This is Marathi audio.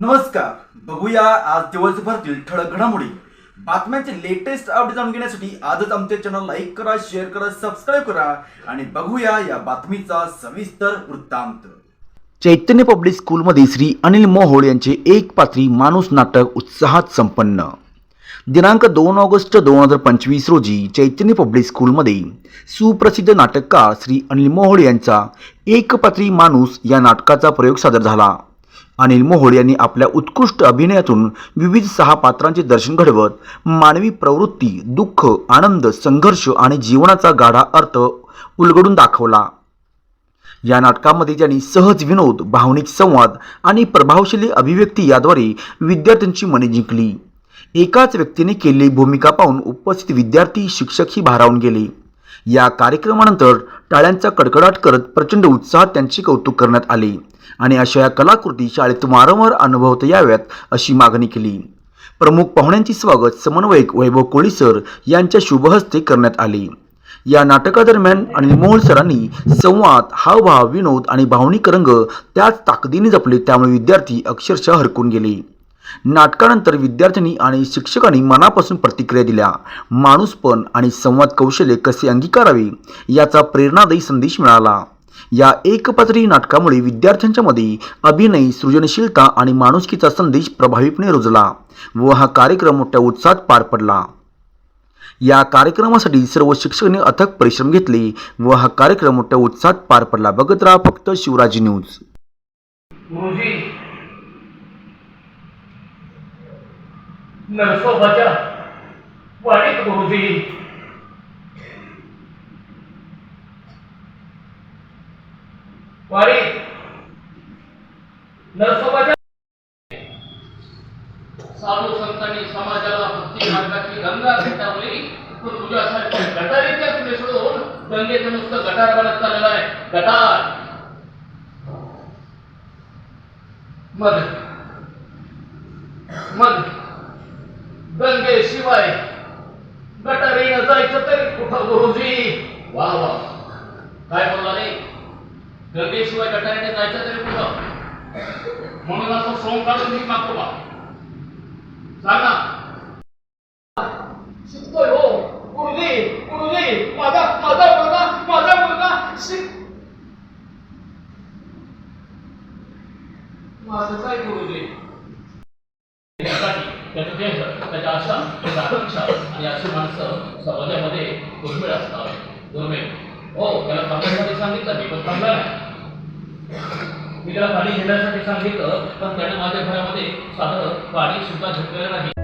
नमस्कार. बघूया आज दिवसभरातील ठळक घडामोडी. बातम्यांचे लेटेस्ट अपडेट जाणून घेण्यासाठी आजच आमच्या चॅनल लाईक करा शेअर करा सबस्क्राईब करा आणि बघूया या बातमीचा सविस्तर वृत्तांत. चैतन्य पब्लिक स्कूलमध्ये श्री अनिल मोहोळ यांचे एक पात्री माणूस नाटक उत्साहात संपन्न. दिनांक दोन ऑगस्ट दोन हजार पंचवीस रोजी चैतन्य पब्लिक स्कूलमध्ये सुप्रसिद्ध नाटककार श्री अनिल मोहोळ यांचा एकपात्री माणूस या नाटकाचा प्रयोग सादर झाला. अनिल मोहोळ यांनी आपल्या उत्कृष्ट अभिनयातून विविध सहा पात्रांचे दर्शन घडवत मानवी प्रवृत्ती दुःख आनंद संघर्ष आणि जीवनाचा गाढा अर्थ उलगडून दाखवला. या नाटकामध्ये त्यांनी सहज विनोद भावनिक संवाद आणि प्रभावशाली अभिव्यक्ती याद्वारे विद्यार्थ्यांची मने जिंकली. एकाच व्यक्तीने केलेली भूमिका पाहून उपस्थित विद्यार्थी शिक्षकही भारावून गेले. या कार्यक्रमानंतर टाळ्यांचा कडकडाट करत प्रचंड उत्साहात त्यांचे कौतुक करण्यात आले. आणि अशा या कलाकृती शाळेत वारंवार अनुभवता याव्यात अशी मागणी केली. प्रमुख पाहुण्यांचे स्वागत समन्वयक वैभव कोळी सर यांच्या शुभहस्ते करण्यात आले. या नाटकादरम्यान अनिल मोहोळ सरांनी संवाद हावभाव विनोद आणि भावनिक रंग त्याच ताकदीने जपले त्यामुळे विद्यार्थी अक्षरशः हरकून गेले. नाटकानंतर विद्यार्थ्यांनी आणि शिक्षकांनी मनापासून प्रतिक्रिया दिल्या. माणूसपण आणि संवाद कौशल्य कसे अंगीकारावे याचा प्रेरणादायी संदेश मिळाला. या एकपात्री नाटकामुळे विद्यार्थ्यांच्या मध्ये अभिनय सृजनशीलता आणि माणुसकीचा संदेश प्रभावीपणे रुजला व हा कार्यक्रम मोठ्या उत्साहात पार पडला. या कार्यक्रमासाठी सर्व शिक्षकांनी अथक परिश्रम घेतले व हा कार्यक्रम मोठ्या उत्साहात पार पडला. बघत राहा फक्त शिवराजी न्यूज. गुरुजी. नरसोबाच्या नरसोबाच्या साधू संतांनी समाजाला भक्ती मार्गाची गंगा भेटावली पण तुझ्यासारख्या गटारीच्या तुझे सोडून गंगेचं नुसतं गटार बनत चाललेलं आहे. गटार. मग. मग. गंगे शिवाय गटारीनं जायचं तरी कुठं गुरुजी? वा वा. गंगेशिवाय गटारीने जायचं तरी कुठं? म्हणून असं सोंग काढून मी मागतो बा. सांगा. शिकतोय हो. गुरुजी गुरुजी माझा माझा मुलगा माझा मुलगा शिक माझं काय गुरुजी? त्याचं देह त्याच्या आशा त्याच्या आकांक्षा आणि अशी माणसं समाजामध्ये दुर्मिळ असतात. दुर्मिळ हो त्याला थांबण्यासाठी सांगितलं मी पण थांबला नाही. मी त्याला पाणी घेण्यासाठी सांगितलं पण त्याने माझ्या घरामध्ये साधं पाणी सुद्धा घेतलेलं नाही.